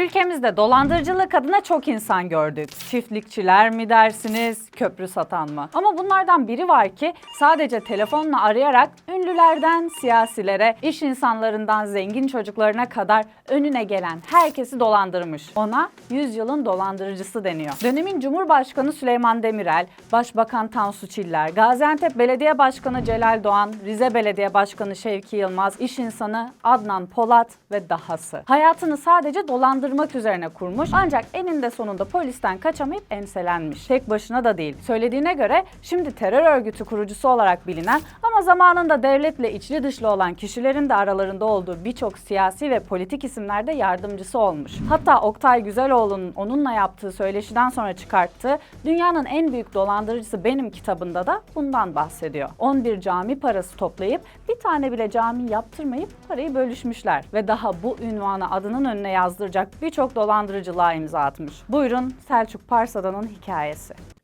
Ülkemizde dolandırıcılık adına çok insan gördük. Çiftlikçiler mi dersiniz, köprü satan mı? Ama bunlardan biri var ki sadece telefonla arayarak ünlülerden siyasilere, iş insanlarından zengin çocuklarına kadar önüne gelen herkesi dolandırmış. Ona yüzyılın dolandırıcısı deniyor. Dönemin Cumhurbaşkanı Süleyman Demirel, Başbakan Tansu Çiller, Gaziantep Belediye Başkanı Celal Doğan, Rize Belediye Başkanı Şevki Yılmaz, iş insanı Adnan Polat ve dahası. Hayatını sadece dolandırmak üzerine kurmuş ancak eninde sonunda polisten kaçamayıp enselenmiş. Tek başına da değil. Söylediğine göre şimdi terör örgütü kurucusu olarak bilinen ama zamanında devletle içli dışlı olan kişilerin de aralarında olduğu birçok siyasi ve politik isimlerde yardımcısı olmuş. Hatta Oktay Güzeloğlu'nun onunla yaptığı söyleşiden sonra çıkarttığı Dünyanın en büyük dolandırıcısı benim kitabında da bundan bahsediyor. 11 cami parası toplayıp bir tane bile cami yaptırmayıp parayı bölüşmüşler ve daha bu ünvanı adının önüne yazdıracak birçok dolandırıcılığa imza atmış. Buyurun Selçuk Parsada'nın hikayesi.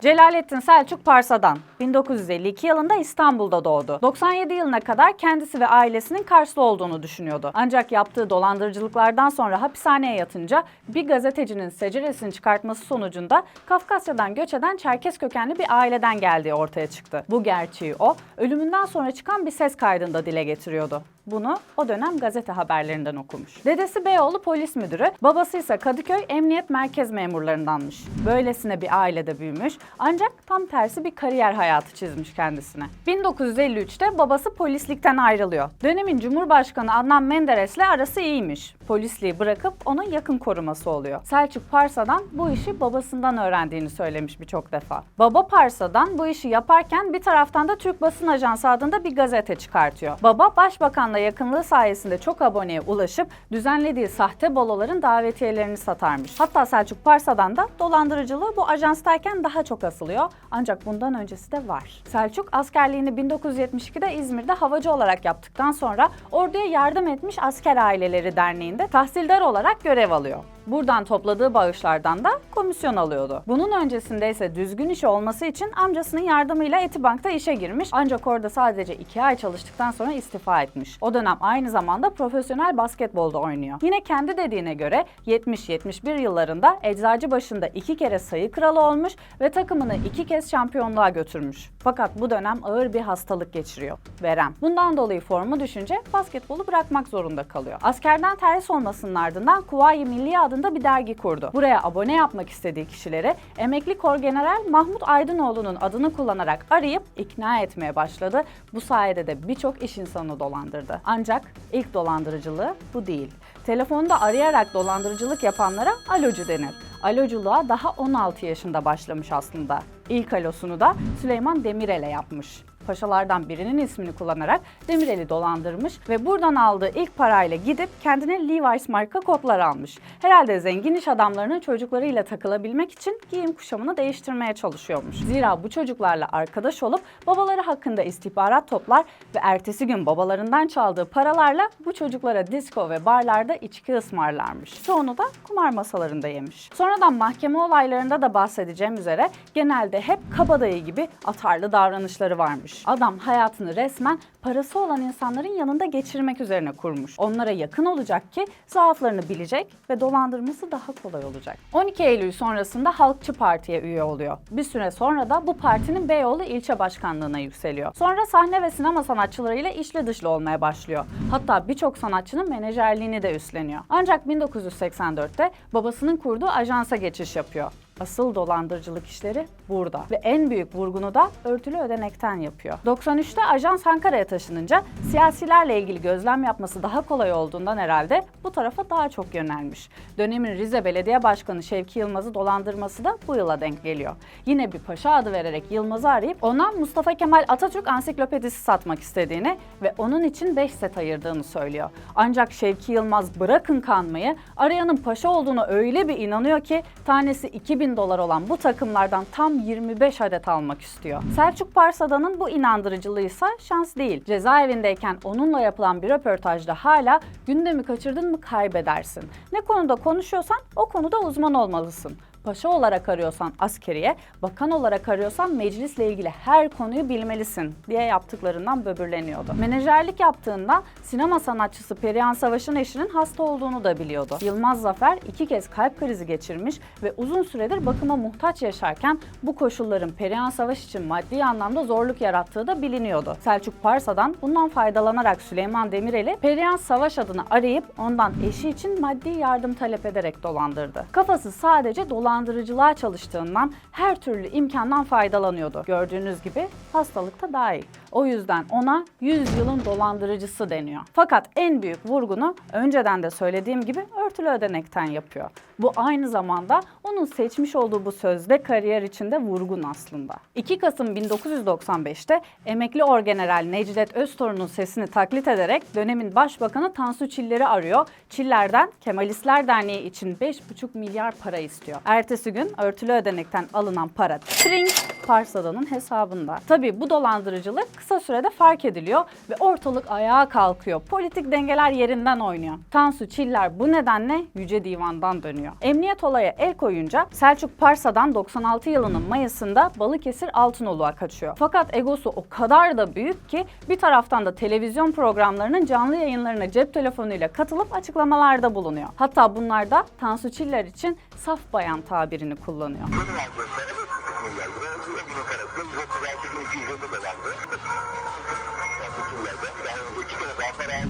Celalettin Selçuk Parsa'dan 1952 yılında İstanbul'da doğdu. 97 yılına kadar kendisi ve ailesinin Karslı olduğunu düşünüyordu. Ancak yaptığı dolandırıcılıklardan sonra hapishaneye yatınca bir gazetecinin seceresini çıkartması sonucunda Kafkasya'dan göç eden Çerkes kökenli bir aileden geldiği ortaya çıktı. Bu gerçeği o, ölümünden sonra çıkan bir ses kaydında dile getiriyordu. Bunu o dönem gazete haberlerinden okumuş. Dedesi Beyoğlu polis müdürü, babası ise Kadıköy Emniyet Merkez memurlarındanmış. Böylesine bir ailede büyümüş ancak tam tersi bir kariyer hayatı çizmiş kendisine. 1953'te babası polislikten ayrılıyor. Dönemin Cumhurbaşkanı Adnan Menderes'le arası iyiymiş. Polisliği bırakıp onun yakın koruması oluyor. Selçuk Parsa'dan bu işi babasından öğrendiğini söylemiş birçok defa. Baba Parsa'dan bu işi yaparken bir taraftan da Türk Basın Ajansı adında bir gazete çıkartıyor. Baba başbakanla yakınlığı sayesinde çok aboneye ulaşıp düzenlediği sahte boloların davetiyelerini satarmış. Hatta Selçuk Parsa'dan da dolandırıcılığı bu ajanstayken daha çok asılıyor. Ancak bundan öncesi de var. Selçuk askerliğini 1972'de İzmir'de havacı olarak yaptıktan sonra orduya yardım etmiş asker aileleri derneğinde tahsildar olarak görev alıyor. Buradan topladığı bağışlardan da komisyon alıyordu. Bunun öncesinde ise düzgün işi olması için amcasının yardımıyla Etibank'ta işe girmiş ancak orada sadece 2 ay çalıştıktan sonra istifa etmiş. O dönem aynı zamanda profesyonel basketbolda oynuyor. Yine kendi dediğine göre 70-71 yıllarında Eczacıbaşı'nda iki kere sayı kralı olmuş ve takımını iki kez şampiyonluğa götürmüş. Fakat bu dönem ağır bir hastalık geçiriyor. Verem. Bundan dolayı formu düşünce basketbolu bırakmak zorunda kalıyor. Askerden terhis olmasının ardından Kuvayi Milli adında bir dergi kurdu. Buraya abone yapmak istediği kişileri emekli Korgeneral Mahmut Aydınoğlu'nun adını kullanarak arayıp ikna etmeye başladı. Bu sayede de birçok iş insanı dolandırdı. Ancak ilk dolandırıcılığı bu değil. Telefonda arayarak dolandırıcılık yapanlara alocu denir. Aloculuğa daha 16 yaşında başlamış aslında. İlk alosunu da Süleyman Demirel'e yapmış paşalardan birinin ismini kullanarak Demirel'i dolandırmış ve buradan aldığı ilk parayla gidip kendine Levi's marka kotlar almış. Herhalde zengin iş adamlarının çocuklarıyla takılabilmek için giyim kuşamını değiştirmeye çalışıyormuş. Zira bu çocuklarla arkadaş olup babaları hakkında istihbarat toplar ve ertesi gün babalarından çaldığı paralarla bu çocuklara disco ve barlarda içki ısmarlarmış. Çoğunu da kumar masalarında yemiş. Sonradan mahkeme olaylarında da bahsedeceğim üzere genelde hep kabadayı gibi atarlı davranışları varmış. Adam hayatını resmen parası olan insanların yanında geçirmek üzerine kurmuş. Onlara yakın olacak ki zaaflarını bilecek ve dolandırması daha kolay olacak. 12 Eylül sonrasında Halkçı Parti'ye üye oluyor. Bir süre sonra da bu partinin Beyoğlu ilçe başkanlığına yükseliyor. Sonra sahne ve sinema sanatçılarıyla içli dışlı olmaya başlıyor. Hatta birçok sanatçının menajerliğini de üstleniyor. Ancak 1984'te babasının kurduğu ajansa geçiş yapıyor. Asıl dolandırıcılık işleri burada ve en büyük vurgunu da örtülü ödenekten yapıyor. 93'te ajans Ankara'ya taşınınca siyasilerle ilgili gözlem yapması daha kolay olduğundan herhalde bu tarafa daha çok yönelmiş. Dönemin Rize Belediye Başkanı Şevki Yılmaz'ı dolandırması da bu yıla denk geliyor. Yine bir paşa adı vererek Yılmaz'ı arayıp ona Mustafa Kemal Atatürk ansiklopedisi satmak istediğini ve onun için 5 set ayırdığını söylüyor. Ancak Şevki Yılmaz bırakın kanmayı arayanın paşa olduğunu öyle bir inanıyor ki tanesi 2000 bin dolar olan bu takımlardan tam 25 adet almak istiyor. Selçuk Parsada'nın bu inandırıcılığı şans değil. Cezaevindeyken onunla yapılan bir röportajda hala gündemi kaçırdın mı kaybedersin. Ne konuda konuşuyorsan o konuda uzman olmalısın. Paşa olarak arıyorsan askeriye, bakan olarak arıyorsan meclisle ilgili her konuyu bilmelisin diye yaptıklarından böbürleniyordu. Menajerlik yaptığında sinema sanatçısı Perihan Savaş'ın eşinin hasta olduğunu da biliyordu. Yılmaz Zafer iki kez kalp krizi geçirmiş ve uzun süredir bakıma muhtaç yaşarken bu koşulların Perihan Savaş için maddi anlamda zorluk yarattığı da biliniyordu. Selçuk Parsa'dan bundan faydalanarak Süleyman Demirel'i Perihan Savaş adını arayıp ondan eşi için maddi yardım talep ederek dolandırdı. Kafası sadece dolandırıcılığa çalıştığından her türlü imkandan faydalanıyordu. Gördüğünüz gibi hastalıkta dahil. O yüzden ona 100 yılın dolandırıcısı deniyor. Fakat en büyük vurgunu önceden de söylediğim gibi örtülü ödenekten yapıyor. Bu aynı zamanda onun seçmiş olduğu bu sözde kariyer içinde vurgun aslında. 2 Kasım 1995'te emekli orgeneral Necdet Öztorun'un sesini taklit ederek dönemin başbakanı Tansu Çiller'i arıyor. Çiller'den Kemalistler Derneği için 5,5 milyar para istiyor. Ertesi gün örtülü ödenekten alınan para tring Parsada'nın hesabında. Tabii bu dolandırıcılık kısa sürede fark ediliyor ve ortalık ayağa kalkıyor. Politik dengeler yerinden oynuyor. Tansu Çiller bu nedenle Yüce Divan'dan dönüyor. Emniyet olaya el koyunca Selçuk Parsa'dan 96 yılının Mayıs'ında Balıkesir Altınoluk'a kaçıyor. Fakat egosu o kadar da büyük ki bir taraftan da televizyon programlarının canlı yayınlarına cep telefonuyla katılıp açıklamalarda bulunuyor. Hatta bunlarda Tansu Çiller için saf bayan tabirini kullanıyor.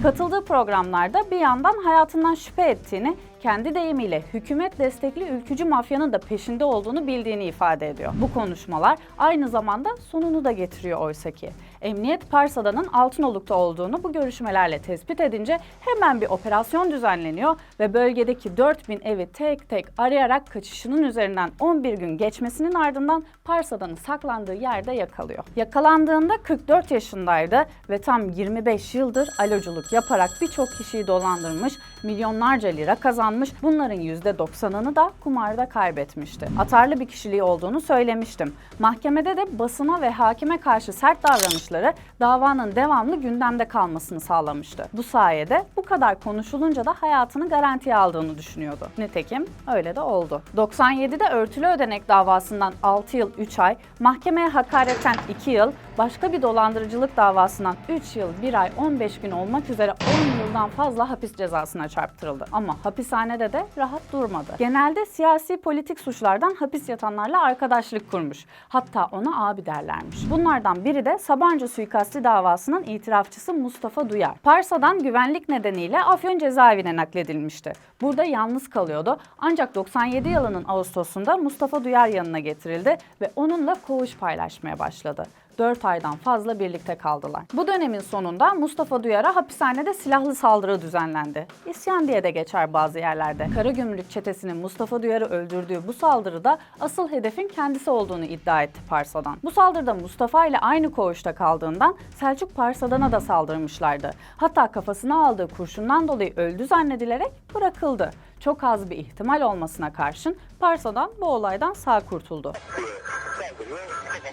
Katıldığı programlarda bir yandan hayatından şüphe ettiğini, kendi deyimiyle hükümet destekli ülkücü mafyanın da peşinde olduğunu bildiğini ifade ediyor. Bu konuşmalar aynı zamanda sonunu da getiriyor oysa ki. Emniyet Parsada'nın Altınoluk'ta olduğunu bu görüşmelerle tespit edince hemen bir operasyon düzenleniyor ve bölgedeki 4000 evi tek tek arayarak kaçışının üzerinden 11 gün geçmesinin ardından Parsada'nın saklandığı yerde yakalıyor. Yakalandığında 44 yaşındaydı ve tam 25 yıldır aloculuk yaparak birçok kişiyi dolandırmış, milyonlarca lira kazanmış, bunların %90'ını da kumarda kaybetmişti. Atarlı bir kişiliği olduğunu söylemiştim. Mahkemede de basına ve hakime karşı sert davranışları davanın devamlı gündemde kalmasını sağlamıştı. Bu sayede bu kadar konuşulunca da hayatını garantiye aldığını düşünüyordu. Nitekim öyle de oldu. 97'de örtülü ödenek davasından 6 yıl 3 ay, mahkemeye hakaretten 2 yıl, başka bir dolandırıcılık davasından 3 yıl 1 ay 15 gün olmak üzere 10 yıldan fazla hapis cezasına çarptırıldı. Ama hapishanede de rahat durmadı. Genelde siyasi politik suçlardan hapis yatanlarla arkadaşlık kurmuş. Hatta ona abi derlermiş. Bunlardan biri de Sabancı suikasti davasının itirafçısı Mustafa Duyar. Parsa'dan güvenlik nedeniyle Afyon cezaevine nakledilmişti. Burada yalnız kalıyordu. Ancak 97 yılının Ağustos'unda Mustafa Duyar yanına getirildi ve onunla koğuş paylaşmaya başladı. 4 aydan fazla birlikte kaldılar. Bu dönemin sonunda Mustafa Duyar'a hapishanede silahlı saldırı düzenlendi. İsyan diye de geçer bazı yerlerde. Karagümrük çetesinin Mustafa Duyar'ı öldürdüğü bu saldırıda asıl hedefin kendisi olduğunu iddia etti Parsa'dan. Bu saldırıda Mustafa ile aynı koğuşta kaldığından Selçuk Parsa'dan'a da saldırmışlardı. Hatta kafasına aldığı kurşundan dolayı öldü zannedilerek bırakıldı. Çok az bir ihtimal olmasına karşın Parsa'dan bu olaydan sağ kurtuldu.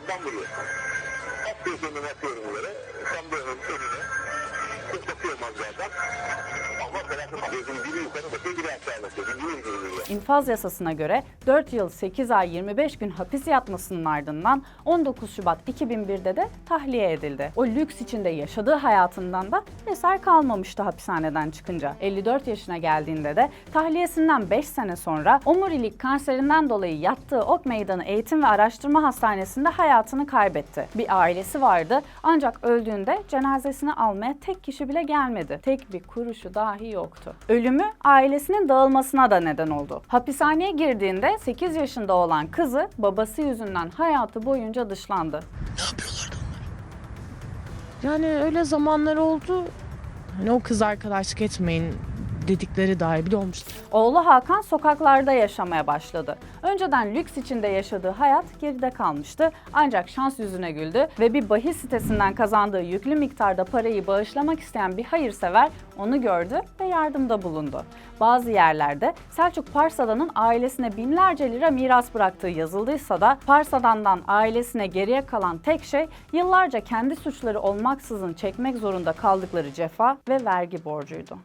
Kafamdan vuruyor. Kendini atıyorum. Tam da önüne. Çok bakıyorum az zaten. İnfaz yasasına göre 4 yıl 8 ay 25 gün hapis yatmasının ardından 19 Şubat 2001'de de tahliye edildi. O lüks içinde yaşadığı hayatından da eser kalmamıştı hapishaneden çıkınca. 54 yaşına geldiğinde de tahliyesinden 5 sene sonra omurilik kanserinden dolayı yattığı Ok Meydanı Eğitim ve Araştırma Hastanesi'nde hayatını kaybetti. Bir ailesi vardı ancak öldüğünde cenazesini almaya tek kişi bile gelmedi. Tek bir kuruşu dahi yoktu. Ölümü ailesinin dağılmasına da neden oldu. Hapishaneye girdiğinde 8 yaşında olan kızı babası yüzünden hayatı boyunca dışlandı. Yani öyle zamanlar oldu. Hani o kız arkadaşlık etmeyin dedikleri dahi bile olmuştu. Oğlu Hakan sokaklarda yaşamaya başladı. Önceden lüks içinde yaşadığı hayat geride kalmıştı. Ancak şans yüzüne güldü ve bir bahis sitesinden kazandığı yüklü miktarda parayı bağışlamak isteyen bir hayırsever onu gördü ve yardımda bulundu. Bazı yerlerde Selçuk Parsadan'ın ailesine binlerce lira miras bıraktığı yazıldıysa da Parsadan'dan ailesine geriye kalan tek şey yıllarca kendi suçları olmaksızın çekmek zorunda kaldıkları cefa ve vergi borcuydu.